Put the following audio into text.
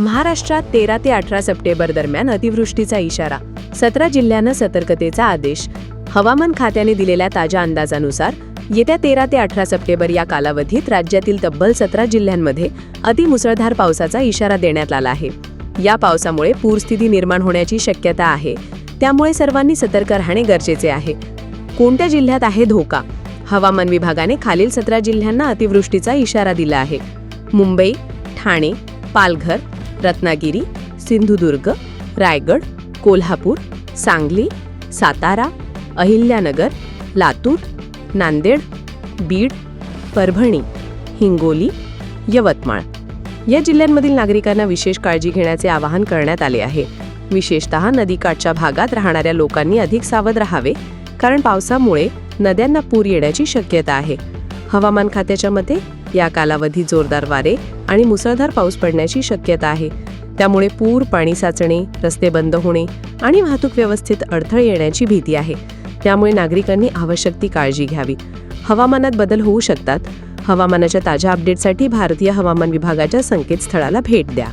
महाराष्ट्रात तेरा ते अठरा सप्टेंबर दरम्यान अतिवृष्टीचा इशारा. सतरा जिल्ह्यांना सतर्कतेचा आदेश. हवामान खात्याने दिलेल्या ताज्या अंदाजानुसार येत्या तेरा ते अठरा सप्टेंबर या कालावधीत राज्यातील तब्बल सतरा जिल्ह्यांमध्ये अतिमुसळधार पावसाचा इशारा देण्यात आला आहे. या पावसामुळे पूरस्थिती निर्माण होण्याची शक्यता आहे. त्यामुळे सर्वांनी सतर्क राहणे गरजेचे आहे. कोणत्या जिल्ह्यात आहे धोका? हवामान विभागाने खालील सतरा जिल्ह्यांना अतिवृष्टीचा इशारा दिला आहे. मुंबई ठाणे पालघर रत्नागिरी सिंधुदुर्ग रायगड कोल्हापूर सांगली सातारा अहिल्यानगर लातूर नांदेड बीड परभणी हिंगोली यवतमाळ. या जिल्ह्यांमधील नागरिकांना विशेष काळजी घेण्याचे आवाहन करण्यात आले आहे. विशेषतः नदीकाठच्या भागात राहणाऱ्या लोकांनी अधिक सावध राहावे कारण पावसामुळे नद्यांना पूर येण्याची शक्यता आहे. हवामान खात्याच्या मते या कालावधीत जोरदार वारे आणि मुसळधार पाऊस पडण्याची शक्यता आहे. त्यामुळे पूर पाणी साचणे रस्ते बंद होणे आणि वाहतूक व्यवस्थेत अडथळे येण्याची भीती आहे. त्यामुळे नागरिकांनी आवश्यक ती काळजी घ्यावी. हवामानात बदल होऊ शकतात. हवामानाच्या ताज्या अपडेटसाठी भारतीय हवामान विभागाच्या संकेतस्थळाला भेट द्या.